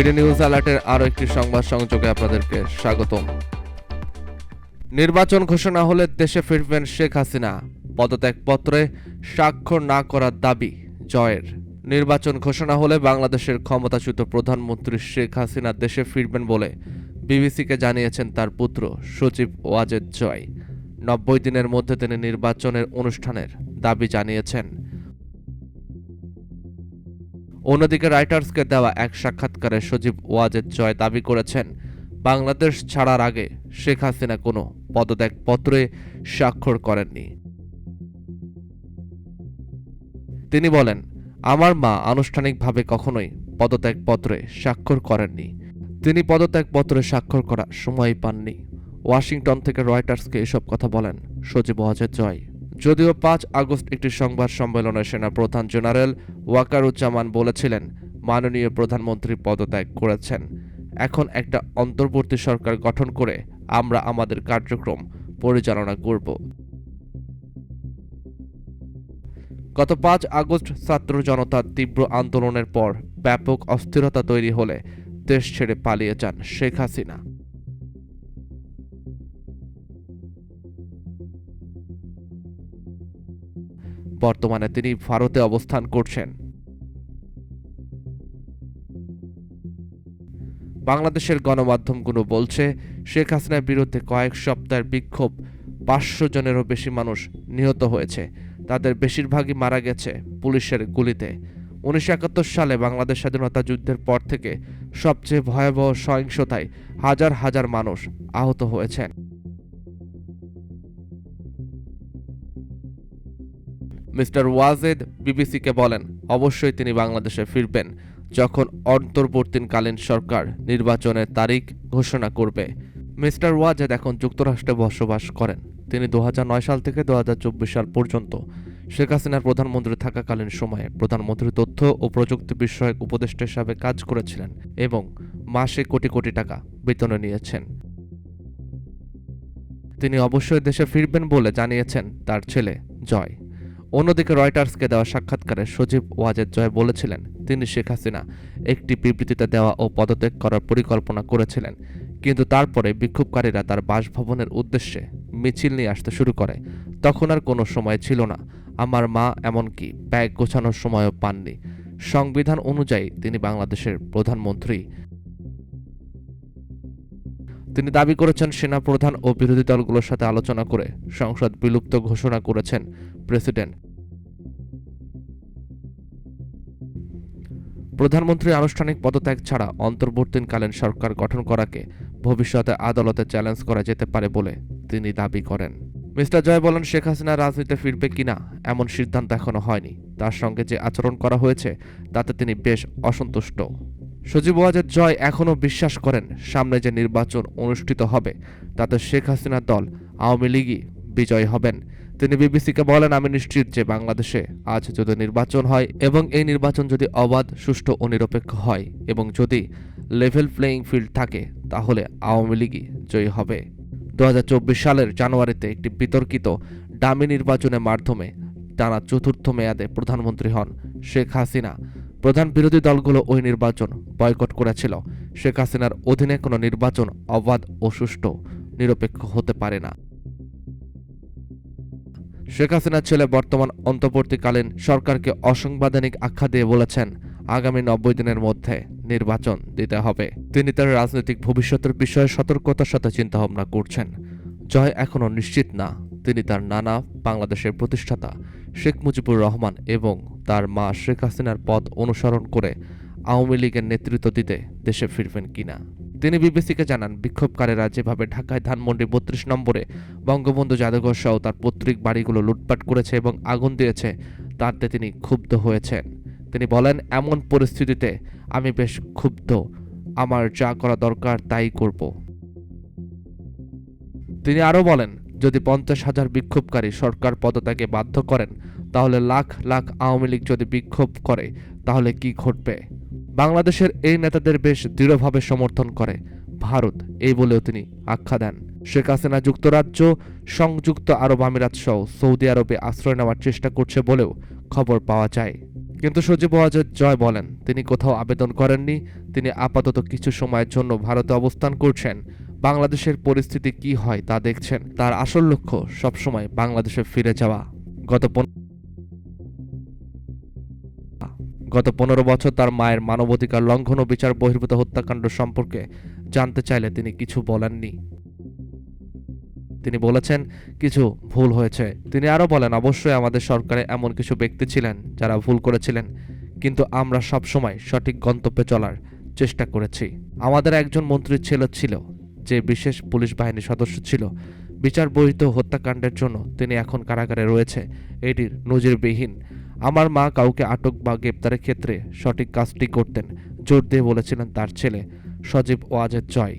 BD news অ্যালার্টের আরও একটি সংবাদ সংযোগে আপনাদেরকে স্বাগতম। নির্বাচন ঘোষণা হলে দেশে ফিরবেন শেখ হাসিনা। পদত্যাগপত্রে স্বাক্ষর না করার দাবি জয়ের। নির্বাচন ঘোষণা হলে বাংলাদেশের ক্ষমতাচ্যুত প্রধানমন্ত্রী শেখ হাসিনা দেশে ফিরবেন বলে বিবিসিকে জানিয়েছেন তার পুত্র সচিব ওয়াজেদ জয়। নব্বই দিনের মধ্যে তিনি নির্বাচনের অনুষ্ঠানের দাবি জানিয়েছেন। অন্যদিকে রাইটার্সকে দেওয়া এক সাক্ষাৎকারে সজীব ওয়াজেদ জয় দাবি করেছেন, বাংলাদেশ ছাড়ার আগে শেখ হাসিনা কোনো পদত্যাগপত্রে স্বাক্ষর করেননি। তিনি বলেন, আমার মা আনুষ্ঠানিকভাবে কখনোই পদত্যাগপত্রে স্বাক্ষর করেননি। তিনি পদত্যাগপত্রে স্বাক্ষর করার সময় পাননি। ওয়াশিংটন থেকে রয়টার্সকে এসব কথা বলেন সজীব ওয়াজেদ জয়। যদিও পাঁচ আগস্ট একটি সংবাদ সম্মেলনে সেনা প্রধান জেনারেল ওয়াকারুজ্জামান বলেছিলেন, মাননীয় প্রধানমন্ত্রী পদত্যাগ করেছেন। এখন একটা অন্তর্বর্তী সরকার গঠন করে আমরা আমাদের কার্যক্রম পরিচালনা করব। গত পাঁচ আগস্ট ছাত্র জনতার তীব্র আন্দোলনের পর ব্যাপক অস্থিরতা তৈরি হলে দেশ ছেড়ে পালিয়ে যান শেখ হাসিনা। বর্তমানে তিনি ভারতে অবস্থান করছেন। বাংলাদেশের গণমাধ্যমগুলো বলছে, শেখ হাসিনার বিরুদ্ধে কয়েক সপ্তাহের বিক্ষোভ, পাঁচশো জনেরও বেশি মানুষ নিহত হয়েছে। তাদের বেশিরভাগই মারা গেছে পুলিশের গুলিতে। উনিশশো একাত্তর সালে বাংলাদেশ স্বাধীনতা যুদ্ধের পর থেকে সবচেয়ে ভয়াবহ সহিংসতায় হাজার হাজার মানুষ আহত হয়েছেন। মিস্টার ওয়াজেদ বিবিসিকে বলেন, অবশ্যই তিনি বাংলাদেশে ফিরবেন যখন অন্তর্বর্তীকালীন সরকার নির্বাচনের তারিখ ঘোষণা করবে। মিস্টার ওয়াজেদ এখন যুক্তরাষ্ট্রে বসবাস করেন। তিনি দু হাজার নয় সাল থেকে দু হাজার চব্বিশ সাল পর্যন্ত শেখ হাসিনার প্রধানমন্ত্রী থাকাকালীন সময়ে প্রধানমন্ত্রী তথ্য ও প্রযুক্তি বিষয়ক উপদেষ্টা হিসাবে কাজ করেছিলেন এবং মাসে কোটি কোটি টাকা বেতনে নিয়েছেন। তিনি অবশ্যই দেশে ফিরবেন বলে জানিয়েছেন তার ছেলে জয়। অন্যদিকে রয়টার্সকে দেওয়া সাক্ষাৎকারে সজীব ওয়াজেদ জয় বলেছিলেন, তিনি শেখ হাসিনা একটি বিবৃতিতে দেওয়া ও পদত্যাগ করার পরিকল্পনা করেছিলেন, কিন্তু তারপরে বিক্ষোভকারীরা তার বাসভবনের উদ্দেশ্যে মিছিল নিয়ে আসতে শুরু করে। তখন আর কোনো সময় ছিল না। আমার মা এমনকি ব্যাগ গোছানোর সময়ও পাননি। সংবিধান অনুযায়ী তিনি বাংলাদেশের প্রধানমন্ত্রী। তিনি দাবি করেছেন সেনা প্রধান ও বিরোধী দলগুলোর সাথে আলোচনা করে সংসদ বিলুপ্ত ঘোষণা করেছেন প্রেসিডেন্ট। প্রধানমন্ত্রী আনুষ্ঠানিক পদত্যাগ ছাড়া অন্তর্বর্তীকালীন সরকার গঠন করাকে ভবিষ্যতে আদালতে চ্যালেঞ্জ করা যেতে পারে বলে তিনি দাবি করেন। মিস্টার জয় বলেন, শেখ হাসিনা রাজনীতিতে ফিরবে কিনা এমন সিদ্ধান্ত এখনও হয়নি। তার সঙ্গে যে আচরণ করা হয়েছে, তাতে তিনি বেশ অসন্তুষ্ট। সজীব ওয়াজেদ জয় এখনও বিশ্বাস করেন সামনে যে নির্বাচন অনুষ্ঠিত হবে, তাতে শেখ হাসিনার দল আওয়ামী লীগই বিজয় হবেন। তিনি বিবিসিকে বলেন, আমি নিশ্চিত যে বাংলাদেশে আজ যদি নির্বাচন হয় এবং এই নির্বাচন যদি অবাধ, সুষ্ঠু ও নিরপেক্ষ হয় এবং যদি লেভেল প্লেয়িং ফিল্ড থাকে, তাহলে আওয়ামী লীগই জয়ী হবে। দু হাজার চব্বিশ সালের জানুয়ারিতে একটি বিতর্কিত ডামি নির্বাচনের মাধ্যমে টানা চতুর্থ মেয়াদে প্রধানমন্ত্রী হন শেখ হাসিনা। প্রধান বিরোধী দলগুলো ওই নির্বাচন বয়কট করেছিল। শেখ হাসিনার অধীনে কোনো নির্বাচন অবাধ ও সুষ্ঠু, নিরপেক্ষ হতে পারে না। শেখ হাসিনার ছেলে বর্তমান অন্তর্বর্তীকালীন সরকারকে অসাংবিধানিক আখ্যা দিয়ে বলেছেন, আগামী নব্বই দিনের মধ্যে নির্বাচন দিতে হবে। তিনি তার রাজনৈতিক ভবিষ্যতের বিষয়ে সতর্কতার সাথে চিন্তাভাবনা করছেন। জয় এখনও নিশ্চিত না। তিনি তার নানা বাংলাদেশের প্রতিষ্ঠাতা শেখ মুজিবুর রহমান এবং তার মা শেখ হাসিনার পথ অনুসরণ করে আওয়ামী লীগের নেতৃত্ব দিতে দেশে ফিরবেন কিনা? তিনি বিবিসিকে জানান, বিক্ষোভকারীরা যেভাবে ঢাকায় ধানমন্ডি বত্রিশ নম্বরে বঙ্গবন্ধু জাদুঘর সহ তার পৈতৃক বাড়িগুলো লুটপাট করেছে এবং আগুন দিয়েছে, তাতে তিনি ক্ষুব্ধ হয়েছেন। তিনি বলেন, এমন পরিস্থিতিতে আমি বেশ ক্ষুব্ধ। আমার যা করা দরকার তাই করব। তিনি আরও বলেন যদি পঞ্চাশ হাজার বিক্ষোভকারী সরকার পদত্যাগে বাধ্য করেন, তাহলে লাখ লাখ আওয়ামী লীগ যদি বিক্ষোভ করে, তাহলে কি ঘটবে? বাংলাদেশের এই নেতাদের বেশ দৃঢ়ভাবে সমর্থন করে ভারত, এই বলেও তিনি আখ্যা দেন। শেখ হাসিনা যুক্তরাজ্য, সংযুক্ত আরব আমিরাত সহ সৌদি আরবে আশ্রয় নেওয়ার চেষ্টা করছে বলেও খবর পাওয়া যায়। কিন্তু সজীব ওয়াজেদ জয় বলেন, তিনি কোথাও আবেদন করেননি, তিনি আপাতত কিছু সময়ের জন্য ভারতে অবস্থান করছেন। বাংলাদেশের পরিস্থিতি কি হয় তা দেখছেন। তার আসল লক্ষ্য সবসময় বাংলাদেশে ফিরে যাওয়া। গত গত পনেরো বছর তার মায়ের মানবাধিকার লঙ্ঘন ও বিচার বহির্ভূত হত্যাকাণ্ড সম্পর্কে জানতে চাইলে তিনি কিছু বলেননি। তিনি বলেছেন, কিছু ভুল হয়েছে। তিনি আরও বলেন, অবশ্যই আমাদের সরকারে এমন কিছু ব্যক্তি ছিলেন যারা ভুল করেছিলেন, কিন্তু আমরা সবসময় সঠিক গন্তব্যে চলার চেষ্টা করেছি। আমাদের একজন মন্ত্রীর ছেলে, ছিল। যে বিশেষ পুলিশ বাহিনীর সদস্য ছিল, বিচার বহিত হত্যাকাণ্ডের জন্য তিনি এখন কারাগারে রয়েছে। এটির নজিরবিহীন। আমার মা কাউকে আটক বা গ্রেপ্তারের ক্ষেত্রে সঠিক কাজটি করতেন, জোর দিয়ে বলেছিলেন তার ছেলে সজীব ওয়াজের জয়।